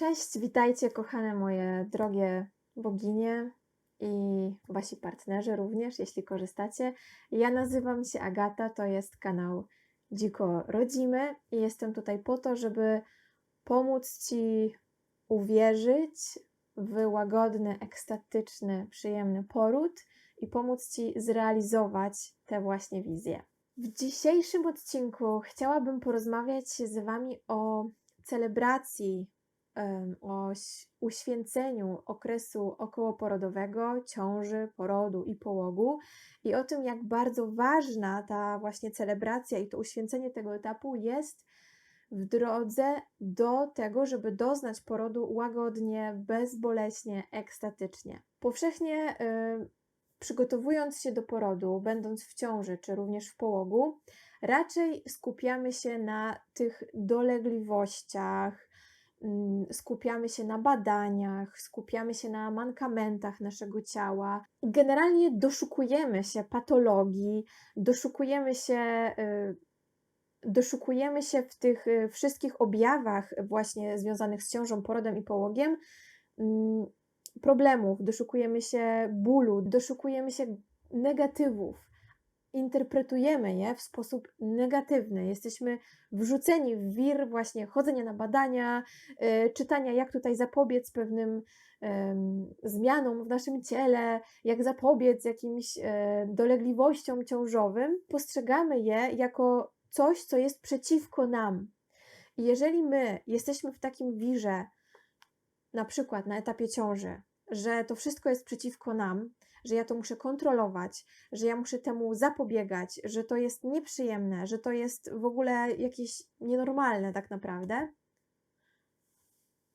Cześć, witajcie kochane moje drogie boginie i wasi partnerzy również, jeśli korzystacie. Ja nazywam się Agata, to jest kanał Dziko Rodzimy i jestem tutaj po to, żeby pomóc Ci uwierzyć w łagodny, ekstatyczny, przyjemny poród i pomóc Ci zrealizować te właśnie wizje. W dzisiejszym odcinku chciałabym porozmawiać z Wami o celebracji o uświęceniu okresu okołoporodowego, ciąży, porodu i połogu i o tym, jak bardzo ważna ta właśnie celebracja i to uświęcenie tego etapu jest w drodze do tego, żeby doznać porodu łagodnie, bezboleśnie, ekstatycznie. Powszechnie y, przygotowując się do porodu, będąc w ciąży czy również w połogu, raczej skupiamy się na tych dolegliwościach, skupiamy się na badaniach, skupiamy się na mankamentach naszego ciała. Generalnie doszukujemy się patologii, doszukujemy się, y, doszukujemy się w tych y, wszystkich objawach właśnie związanych z ciążą, porodem i połogiem mm, problemów, doszukujemy się bólu, doszukujemy się negatywów interpretujemy je w sposób negatywny. Jesteśmy wrzuceni w wir właśnie chodzenia na badania, y, czytania, jak tutaj zapobiec pewnym zmianom w naszym ciele, jak zapobiec jakimś e, dolegliwościom ciążowym. Postrzegamy je jako coś, co jest przeciwko nam. I jeżeli my jesteśmy w takim wirze, na przykład na etapie ciąży, że to wszystko jest przeciwko nam, że ja to muszę kontrolować, że ja muszę temu zapobiegać, że to jest nieprzyjemne, że to jest w ogóle jakieś nienormalne tak naprawdę,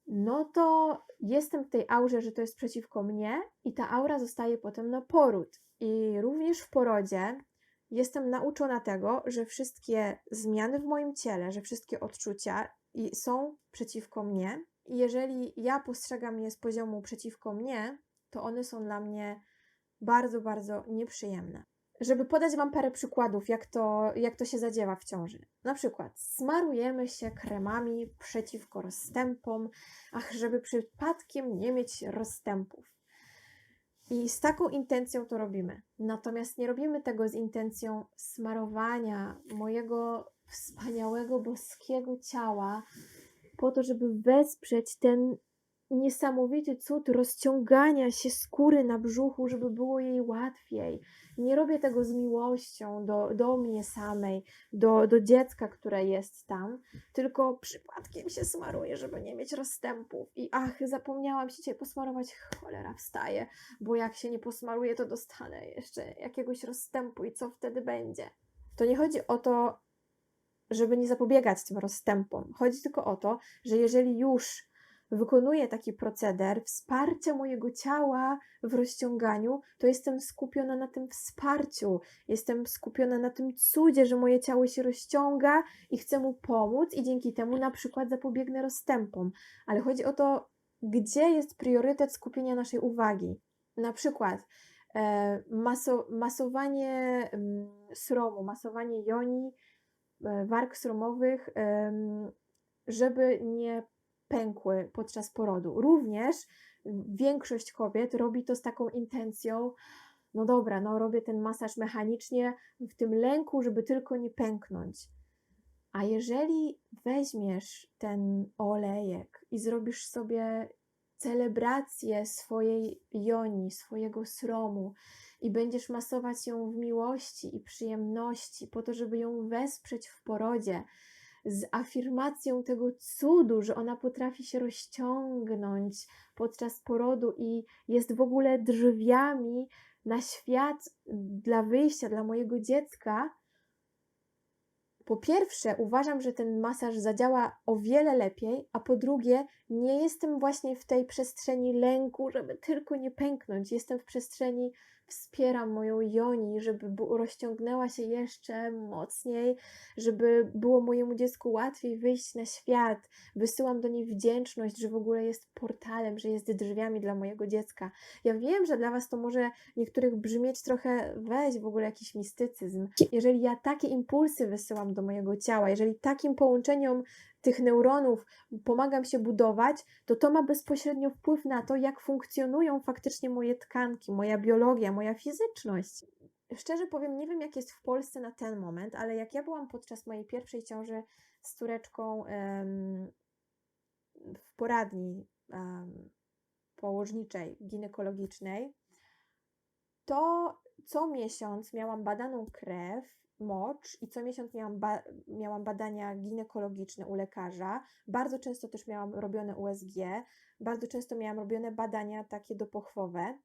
no to jestem w tej aurze, że to jest przeciwko mnie i ta aura zostaje potem na poród. I również w porodzie jestem nauczona tego, że wszystkie zmiany w moim ciele, że wszystkie odczucia są przeciwko mnie. I jeżeli ja postrzegam je z poziomu przeciwko mnie, to one są dla mnie bardzo, bardzo nieprzyjemne. Żeby podać Wam parę przykładów, jak to, jak to się zadziewa w ciąży. Na przykład smarujemy się kremami przeciwko rozstępom, ach, żeby przypadkiem nie mieć rozstępów. I z taką intencją to robimy. Natomiast nie robimy tego z intencją smarowania mojego wspaniałego, boskiego ciała po to, żeby wesprzeć ten niesamowity cud rozciągania się skóry na brzuchu, żeby było jej łatwiej. Nie robię tego z miłością do, do mnie samej, do, do dziecka, które jest tam, tylko przypadkiem się smaruję, żeby nie mieć rozstępów. I ach, zapomniałam się dzisiaj posmarować, cholera, wstaję, bo jak się nie posmaruję, to dostanę jeszcze jakiegoś rozstępu i co wtedy będzie? To nie chodzi o to, żeby nie zapobiegać tym rozstępom. Chodzi tylko o to, że jeżeli już wykonuję taki proceder wsparcia mojego ciała w rozciąganiu, to jestem skupiona na tym wsparciu, jestem skupiona na tym cudzie, że moje ciało się rozciąga i chcę mu pomóc, i dzięki temu na przykład zapobiegnę rozstępom. Ale chodzi o to, gdzie jest priorytet skupienia naszej uwagi. Na przykład e, maso, masowanie mm, sromu, masowanie joni, e, warg sromowych, żeby nie pękły podczas porodu. Również większość kobiet robi to z taką intencją, no dobra, no robię ten masaż mechanicznie w tym lęku, żeby tylko nie pęknąć. A jeżeli weźmiesz ten olejek i zrobisz sobie celebrację swojej joni, swojego sromu i będziesz masować ją w miłości i przyjemności, po to, żeby ją wesprzeć w porodzie, z afirmacją tego cudu, że ona potrafi się rozciągnąć podczas porodu i jest w ogóle drzwiami na świat dla wyjścia dla mojego dziecka. Po pierwsze, uważam, że ten masaż zadziała o wiele lepiej, a po drugie, nie jestem właśnie w tej przestrzeni lęku, żeby tylko nie pęknąć. Jestem w przestrzeni wspieram moją Joni, żeby rozciągnęła się jeszcze mocniej, żeby było mojemu dziecku łatwiej wyjść na świat. Wysyłam do niej wdzięczność, że w ogóle jest portalem, że jest drzwiami dla mojego dziecka. Ja wiem, że dla Was to może niektórych brzmieć trochę weź w ogóle jakiś mistycyzm. Jeżeli ja takie impulsy wysyłam do mojego ciała, jeżeli takim połączeniom tych neuronów pomagam się budować, to to ma bezpośrednio wpływ na to, jak funkcjonują faktycznie moje tkanki, moja biologia, moja fizyczność. Szczerze powiem, nie wiem jak jest w Polsce na ten moment, ale jak ja byłam podczas mojej pierwszej ciąży z córeczką em, w poradni em, położniczej, ginekologicznej, to co miesiąc miałam badaną krew, mocz i co miesiąc miałam, ba miałam badania ginekologiczne u lekarza. Bardzo często też miałam robione USG, bardzo często miałam robione badania takie dopochwowe.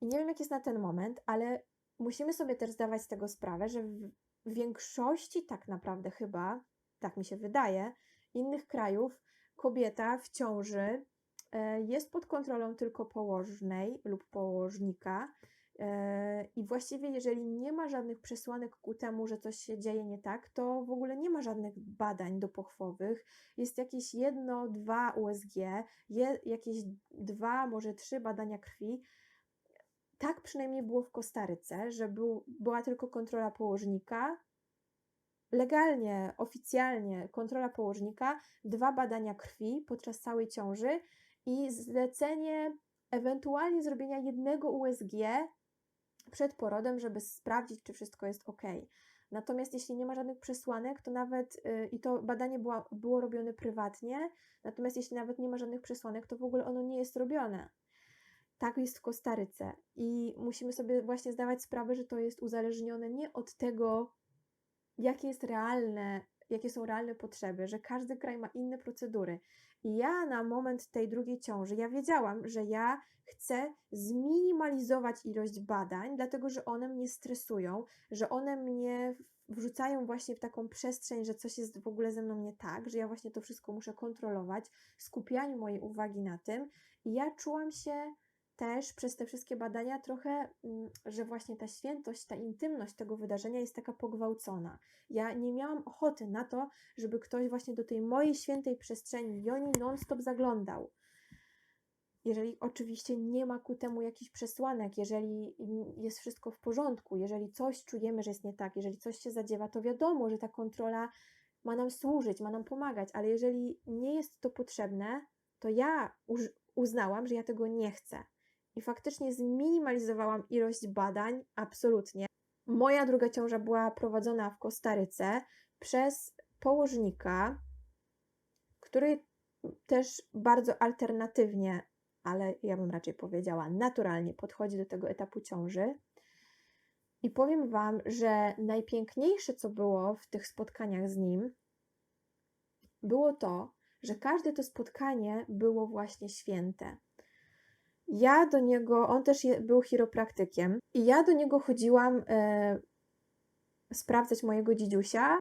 I nie wiem, jak jest na ten moment, ale musimy sobie też zdawać z tego sprawę, że w większości tak naprawdę chyba, tak mi się wydaje, innych krajów kobieta w ciąży e, jest pod kontrolą tylko położnej lub położnika. E, I właściwie, jeżeli nie ma żadnych przesłanek ku temu, że coś się dzieje nie tak, to w ogóle nie ma żadnych badań dopochwowych. Jest jakieś jedno, dwa USG, je, jakieś dwa, może trzy badania krwi. Tak przynajmniej było w Kostaryce, że był, była tylko kontrola położnika, legalnie, oficjalnie kontrola położnika, dwa badania krwi podczas całej ciąży i zlecenie ewentualnie zrobienia jednego USG przed porodem, żeby sprawdzić, czy wszystko jest ok. Natomiast jeśli nie ma żadnych przesłanek, to nawet y, i to badanie było, było robione prywatnie, natomiast jeśli nawet nie ma żadnych przesłanek, to w ogóle ono nie jest robione. Tak jest w Kostaryce i musimy sobie właśnie zdawać sprawę, że to jest uzależnione nie od tego, jakie jest realne, jakie są realne potrzeby, że każdy kraj ma inne procedury. Ja na moment tej drugiej ciąży, ja wiedziałam, że ja chcę zminimalizować ilość badań, dlatego że one mnie stresują, że one mnie wrzucają właśnie w taką przestrzeń, że coś jest w ogóle ze mną nie tak, że ja właśnie to wszystko muszę kontrolować, skupianiu mojej uwagi na tym. I ja czułam się też przez te wszystkie badania trochę, mm, że właśnie ta świętość, ta intymność tego wydarzenia jest taka pogwałcona. Ja nie miałam ochoty na to, żeby ktoś właśnie do tej mojej świętej przestrzeni Joni non-stop zaglądał. Jeżeli oczywiście nie ma ku temu jakichś przesłanek, jeżeli jest wszystko w porządku, jeżeli coś czujemy, że jest nie tak, jeżeli coś się zadziewa, to wiadomo, że ta kontrola ma nam służyć, ma nam pomagać, ale jeżeli nie jest to potrzebne, to ja uznałam, że ja tego nie chcę i faktycznie zminimalizowałam ilość badań, absolutnie. Moja druga ciąża była prowadzona w Kostaryce przez położnika, który też bardzo alternatywnie, ale ja bym raczej powiedziała naturalnie podchodzi do tego etapu ciąży. I powiem Wam, że najpiękniejsze, co było w tych spotkaniach z nim, było to, że każde to spotkanie było właśnie święte. Ja do niego, on też je, był chiropraktykiem, i ja do niego chodziłam e, sprawdzać mojego dzidziusia.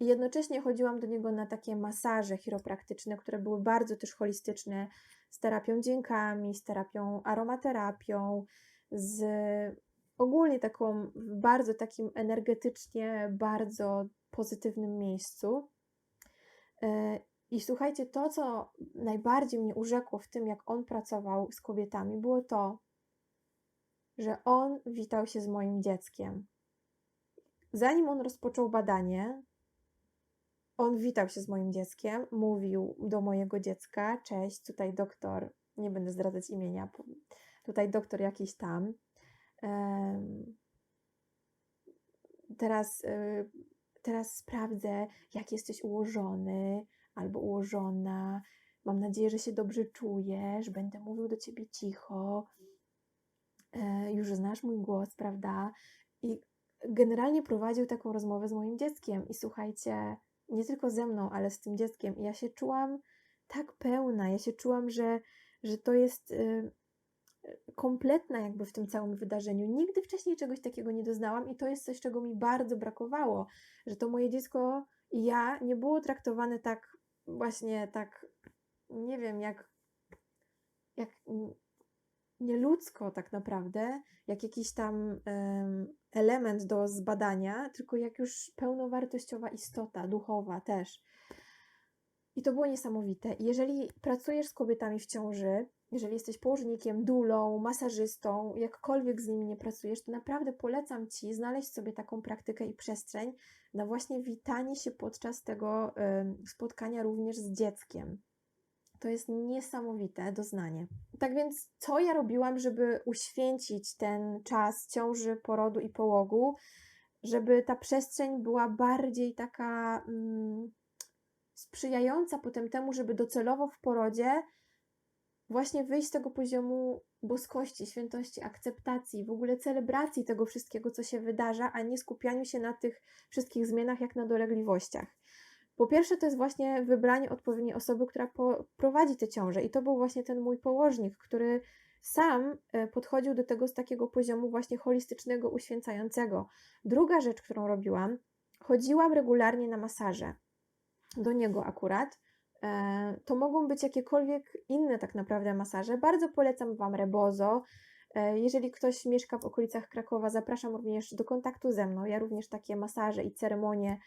I jednocześnie chodziłam do niego na takie masaże chiropraktyczne, które były bardzo też holistyczne, z terapią dźwiękami, z terapią aromaterapią, z ogólnie taką, bardzo takim energetycznie, bardzo pozytywnym miejscu. I słuchajcie, to, co najbardziej mnie urzekło w tym, jak on pracował z kobietami, było to, że on witał się z moim dzieckiem. Zanim on rozpoczął badanie, on witał się z moim dzieckiem, mówił do mojego dziecka: Cześć, tutaj doktor, nie będę zdradzać imienia, tutaj doktor jakiś tam. Teraz, y, teraz sprawdzę, jak jesteś ułożony, albo ułożona. Mam nadzieję, że się dobrze czujesz, będę mówił do ciebie cicho. E, już znasz mój głos, prawda? I generalnie prowadził taką rozmowę z moim dzieckiem. I słuchajcie, nie tylko ze mną, ale z tym dzieckiem. I ja się czułam tak pełna, ja się czułam, że, że to jest y, kompletna jakby w tym całym wydarzeniu. Nigdy wcześniej czegoś takiego nie doznałam i to jest coś, czego mi bardzo brakowało, że to moje dziecko i ja nie było traktowane tak właśnie tak, nie wiem, jak, jak nieludzko tak naprawdę, jak jakiś tam element do zbadania, tylko jak już pełnowartościowa istota, duchowa też. I to było niesamowite. Jeżeli pracujesz z kobietami w ciąży, jeżeli jesteś położnikiem, dulą, masażystą, jakkolwiek z nimi nie pracujesz, to naprawdę polecam Ci znaleźć sobie taką praktykę i przestrzeń na właśnie witanie się podczas tego spotkania również z dzieckiem. To jest niesamowite doznanie. Tak więc, co ja robiłam, żeby uświęcić ten czas ciąży, porodu i połogu, żeby ta przestrzeń była bardziej taka mm, sprzyjająca potem temu, żeby docelowo w porodzie właśnie wyjść z tego poziomu boskości, świętości, akceptacji, w ogóle celebracji tego wszystkiego, co się wydarza, a nie skupianiu się na tych wszystkich zmianach jak na dolegliwościach. Po pierwsze, to jest właśnie wybranie odpowiedniej osoby, która prowadzi tę ciążę, i to był właśnie ten mój położnik, który sam e, podchodził do tego z takiego poziomu właśnie holistycznego, uświęcającego. Druga rzecz, którą robiłam, chodziłam regularnie na masaże. Do niego akurat. E, To mogą być jakiekolwiek inne tak naprawdę masaże. Bardzo polecam Wam Rebozo. E, Jeżeli ktoś mieszka w okolicach Krakowa, zapraszam również do kontaktu ze mną. Ja również takie masaże i ceremonie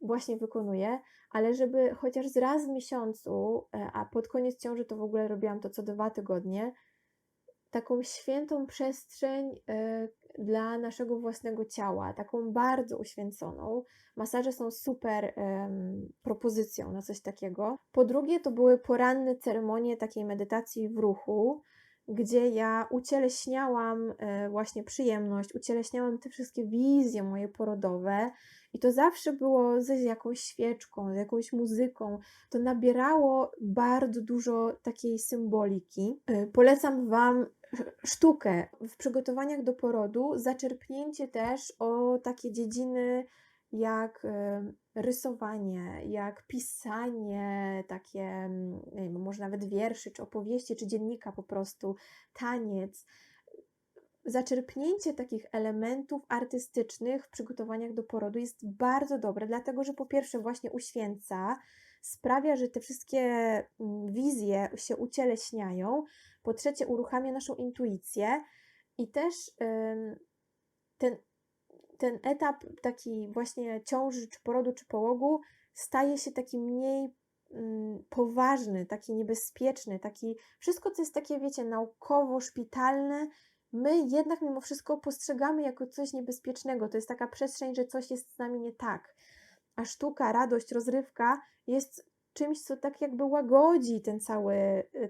właśnie wykonuję, ale żeby chociaż raz w miesiącu, e, a pod koniec ciąży to w ogóle robiłam to co dwa tygodnie, taką świętą przestrzeń e, dla naszego własnego ciała, taką bardzo uświęconą. Masaże są super propozycją na coś takiego. Po drugie, to były poranne ceremonie takiej medytacji w ruchu, gdzie ja ucieleśniałam e, właśnie przyjemność, ucieleśniałam te wszystkie wizje moje porodowe. I to zawsze było ze jakąś świeczką, z jakąś muzyką. To nabierało bardzo dużo takiej symboliki. E, Polecam Wam sztukę w przygotowaniach do porodu, zaczerpnięcie też o takie dziedziny jak e, rysowanie, jak pisanie, takie, mm, nie wiem, może nawet wierszy, czy opowieści, czy dziennika po prostu, taniec. Zaczerpnięcie takich elementów artystycznych w przygotowaniach do porodu jest bardzo dobre, dlatego że po pierwsze właśnie uświęca, sprawia, że te wszystkie mm, wizje się ucieleśniają, po trzecie uruchamia naszą intuicję i też ten, ten etap taki właśnie ciąży, czy porodu, czy połogu staje się taki mniej mm, poważny, taki niebezpieczny, taki wszystko, co jest takie, wiecie, naukowo-szpitalne, my jednak mimo wszystko postrzegamy jako coś niebezpiecznego. To jest taka przestrzeń, że coś jest z nami nie tak. A sztuka, radość, rozrywka jest czymś, co tak jakby łagodzi ten cały,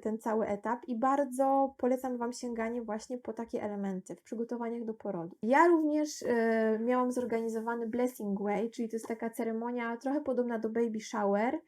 ten cały etap i bardzo polecam Wam sięganie właśnie po takie elementy w przygotowaniach do porodu. Ja również e, miałam zorganizowany Blessing Way, czyli to jest taka ceremonia trochę podobna do baby shower,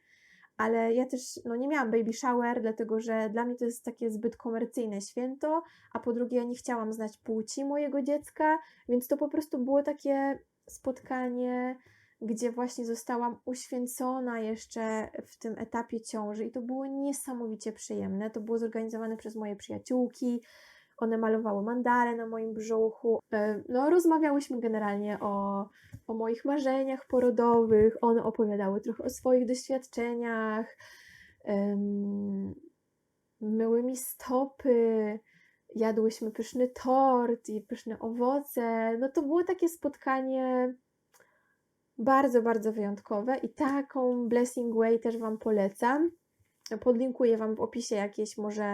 ale ja też no, nie miałam baby shower, dlatego że dla mnie to jest takie zbyt komercyjne święto, a po drugie ja nie chciałam znać płci mojego dziecka, więc to po prostu było takie spotkanie, gdzie właśnie zostałam uświęcona jeszcze w tym etapie ciąży i to było niesamowicie przyjemne. To było zorganizowane przez moje przyjaciółki. One malowały mandale na moim brzuchu. E, No, rozmawiałyśmy generalnie o, o moich marzeniach porodowych. One opowiadały trochę o swoich doświadczeniach. Myły mi stopy, jadłyśmy pyszny tort i pyszne owoce. No to było takie spotkanie bardzo, bardzo wyjątkowe i taką Blessing Way też Wam polecam. Podlinkuję Wam w opisie jakieś może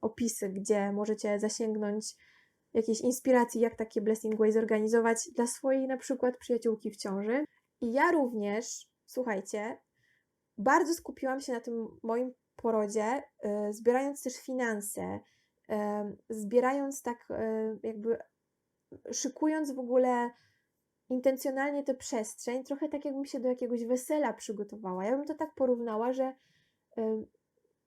opisy, gdzie możecie zasięgnąć jakiejś inspiracji, jak takie Blessing Way zorganizować dla swojej na przykład przyjaciółki w ciąży. I ja również, słuchajcie, bardzo skupiłam się na tym moim porodzie, y, zbierając też finanse, y, zbierając tak y, jakby szykując w ogóle intencjonalnie tę przestrzeń, trochę tak jakbym się do jakiegoś wesela przygotowała. Ja bym to tak porównała, że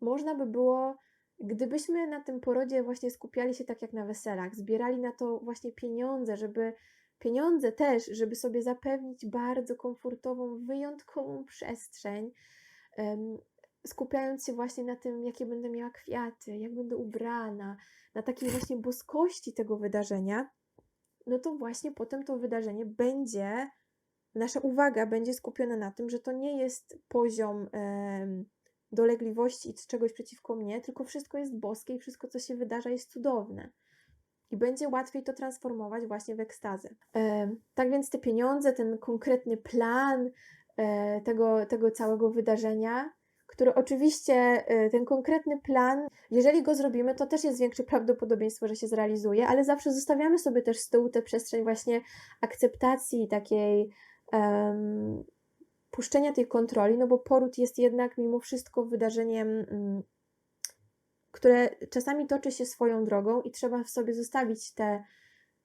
można by było, gdybyśmy na tym porodzie właśnie skupiali się tak jak na weselach, zbierali na to właśnie pieniądze, żeby pieniądze też, żeby sobie zapewnić bardzo komfortową, wyjątkową przestrzeń, skupiając się właśnie na tym, jakie będę miała kwiaty, jak będę ubrana, na takiej właśnie boskości tego wydarzenia, no to właśnie potem to wydarzenie będzie, nasza uwaga będzie skupiona na tym, że to nie jest poziom em, dolegliwości i czegoś przeciwko mnie, tylko wszystko jest boskie i wszystko, co się wydarza, jest cudowne. I będzie łatwiej to transformować właśnie w ekstazę. Em, tak więc te pieniądze, ten konkretny plan e, tego, tego całego wydarzenia, który oczywiście y, ten konkretny plan, jeżeli go zrobimy, to też jest większe prawdopodobieństwo, że się zrealizuje, ale zawsze zostawiamy sobie też z tyłu tę przestrzeń właśnie akceptacji takiej puszczenia tej kontroli, no bo poród jest jednak mimo wszystko wydarzeniem, um, które czasami toczy się swoją drogą i trzeba w sobie zostawić tę te,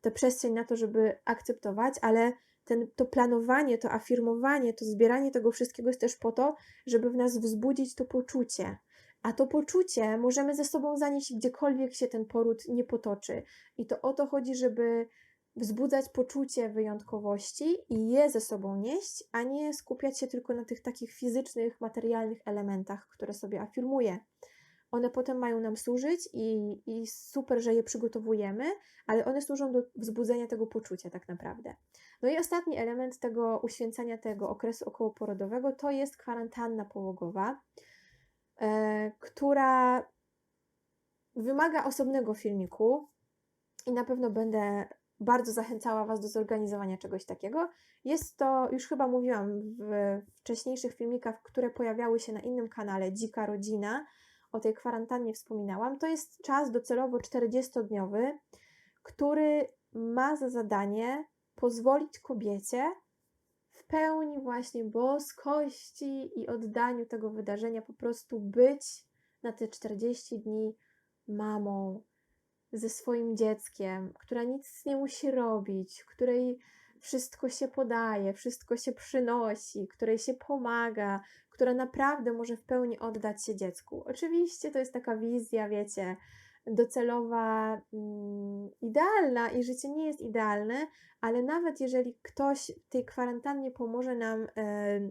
te przestrzeń na to, żeby akceptować, ale ten, to planowanie, to afirmowanie, to zbieranie tego wszystkiego jest też po to, żeby w nas wzbudzić to poczucie. A to poczucie możemy ze sobą zanieść gdziekolwiek się ten poród nie potoczy. I to o to chodzi, żeby wzbudzać poczucie wyjątkowości i je ze sobą nieść, a nie skupiać się tylko na tych takich fizycznych, materialnych elementach, które sobie afirmuję. One potem mają nam służyć i, i super, że je przygotowujemy, ale one służą do wzbudzenia tego poczucia tak naprawdę. No i ostatni element tego uświęcania tego okresu okołoporodowego to jest kwarantanna połogowa, e, która wymaga osobnego filmiku i na pewno będę bardzo zachęcała Was do zorganizowania czegoś takiego. Jest to, już chyba mówiłam w wcześniejszych filmikach, które pojawiały się na innym kanale, Dzika Rodzina, o tej kwarantannie wspominałam. To jest czas docelowo 40-dniowy, który ma za zadanie pozwolić kobiecie w pełni właśnie boskości i oddaniu tego wydarzenia po prostu być na te 40 dni mamą ze swoim dzieckiem, która nic nie musi robić, której wszystko się podaje, wszystko się przynosi, której się pomaga, która naprawdę może w pełni oddać się dziecku. Oczywiście to jest taka wizja, wiecie, docelowa, mm, idealna i życie nie jest idealne, ale nawet jeżeli ktoś w tej kwarantannie pomoże nam e,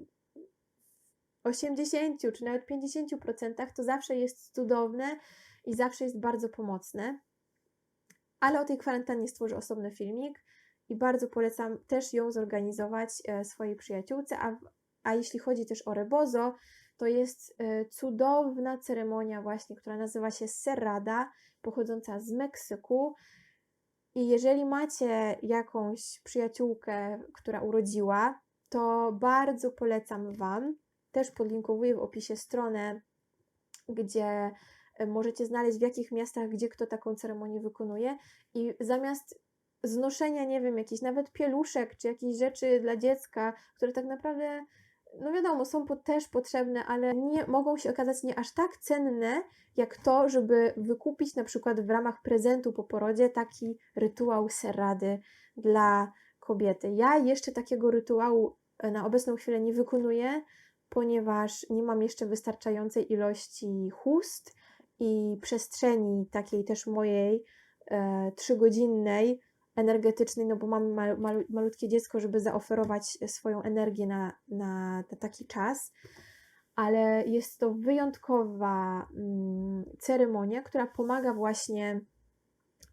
80 czy nawet 50%, to zawsze jest cudowne i zawsze jest bardzo pomocne. Ale o tej kwarantannie stworzę osobny filmik i bardzo polecam też ją zorganizować e, swojej przyjaciółce, a, a jeśli chodzi też o rebozo, to jest e, cudowna ceremonia właśnie, która nazywa się Serrada, pochodząca z Meksyku. I jeżeli macie jakąś przyjaciółkę, która urodziła, to bardzo polecam Wam. Też podlinkowuję w opisie stronę, gdzie możecie znaleźć w jakich miastach, gdzie kto taką ceremonię wykonuje. I zamiast znoszenia, nie wiem, jakichś nawet pieluszek czy jakichś rzeczy dla dziecka, które tak naprawdę no wiadomo, są po, też potrzebne, ale nie mogą się okazać nie aż tak cenne, jak to, żeby wykupić na przykład w ramach prezentu po porodzie taki rytuał serrady dla kobiety. Ja jeszcze takiego rytuału e, na obecną chwilę nie wykonuję, ponieważ nie mam jeszcze wystarczającej ilości chust i przestrzeni takiej też mojej e, trzygodzinnej, energetycznej, no bo mam mal, mal, malutkie dziecko, żeby zaoferować swoją energię na, na, na taki czas, ale jest to wyjątkowa mm, ceremonia, która pomaga właśnie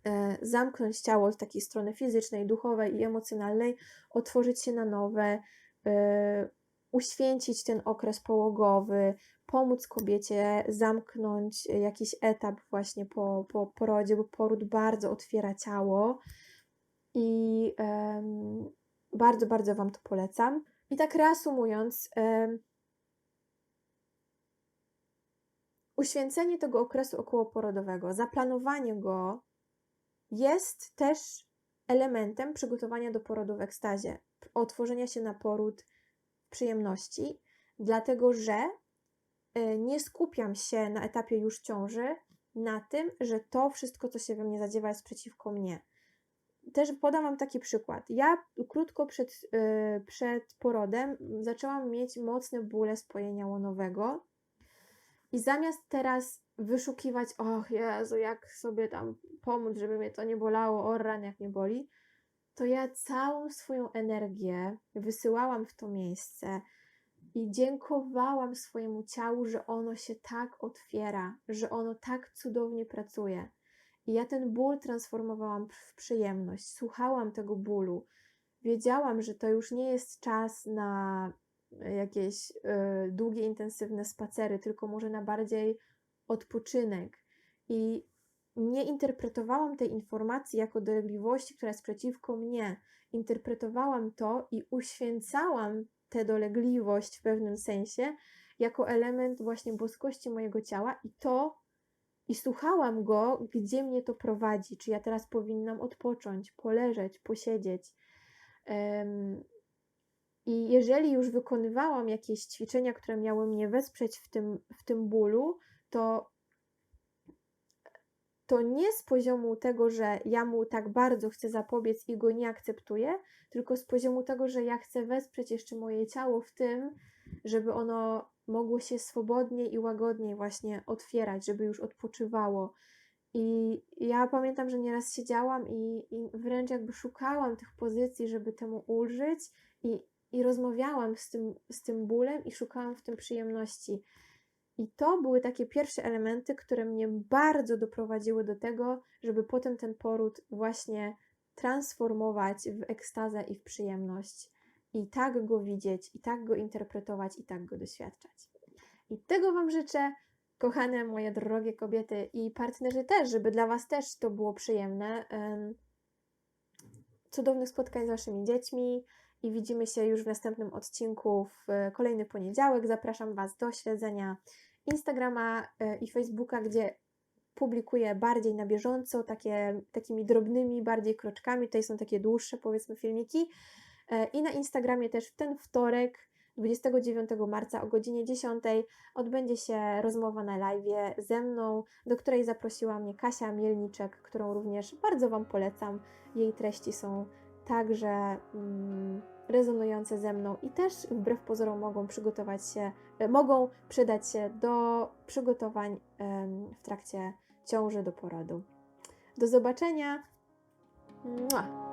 e, zamknąć ciało z takiej strony fizycznej, duchowej i emocjonalnej, otworzyć się na nowe, e, uświęcić ten okres połogowy, pomóc kobiecie zamknąć jakiś etap właśnie po, po porodzie, bo poród bardzo otwiera ciało i um, bardzo, bardzo Wam to polecam. I tak reasumując, um, uświęcenie tego okresu okołoporodowego, zaplanowanie go jest też elementem przygotowania do porodu w ekstazie, otworzenia się na poród przyjemności, dlatego że e, nie skupiam się na etapie już ciąży na tym, że to wszystko, co się we mnie zadziewa, jest przeciwko mnie też podam Wam taki przykład. Ja krótko przed, yy, przed porodem zaczęłam mieć mocne bóle spojenia łonowego i zamiast teraz wyszukiwać, och Jezu, jak sobie tam pomóc, żeby mnie to nie bolało, o ran, jak mnie boli, to ja całą swoją energię wysyłałam w to miejsce i dziękowałam swojemu ciału, że ono się tak otwiera, że ono tak cudownie pracuje. I ja ten ból transformowałam w przyjemność. Słuchałam tego bólu. Wiedziałam, że to już nie jest czas na jakieś y, długie, intensywne spacery, tylko może na bardziej odpoczynek. I nie interpretowałam tej informacji jako dolegliwości, która jest przeciwko mnie. Interpretowałam to i uświęcałam tę dolegliwość w pewnym sensie jako element właśnie boskości mojego ciała i to i słuchałam go, gdzie mnie to prowadzi. Czy ja teraz powinnam odpocząć, poleżeć, posiedzieć. Em, I jeżeli już wykonywałam jakieś ćwiczenia, które miały mnie wesprzeć w tym, w tym bólu, to to nie z poziomu tego, że ja mu tak bardzo chcę zapobiec i go nie akceptuję, tylko z poziomu tego, że ja chcę wesprzeć jeszcze moje ciało w tym, żeby ono mogło się swobodniej i łagodniej właśnie otwierać, żeby już odpoczywało. I ja pamiętam, że nieraz siedziałam i, i wręcz jakby szukałam tych pozycji, żeby temu ulżyć i, i rozmawiałam z tym, z tym bólem i szukałam w tym przyjemności. I to były takie pierwsze elementy, które mnie bardzo doprowadziły do tego, żeby potem ten poród właśnie transformować w ekstazę i w przyjemność. I tak go widzieć, i tak go interpretować, i tak go doświadczać. I tego Wam życzę, kochane moje drogie kobiety i partnerzy też, żeby dla Was też to było przyjemne. Em, Cudownych spotkań z Waszymi dziećmi i widzimy się już w następnym odcinku w e, kolejny poniedziałek. Zapraszam Was do śledzenia Instagrama e, i Facebooka, gdzie publikuję bardziej na bieżąco, takie, takimi drobnymi, bardziej kroczkami. Tutaj są takie dłuższe, powiedzmy, filmiki. E, I na Instagramie też w ten wtorek, 29 marca o godzinie 10 odbędzie się rozmowa na live ze mną, do której zaprosiła mnie Kasia Mielniczek, którą również bardzo Wam polecam. Jej treści są także mm, rezonujące ze mną i też wbrew pozorom mogą przygotować się, e, mogą przydać się do przygotowań w trakcie ciąży do porodu. Do zobaczenia. Mua.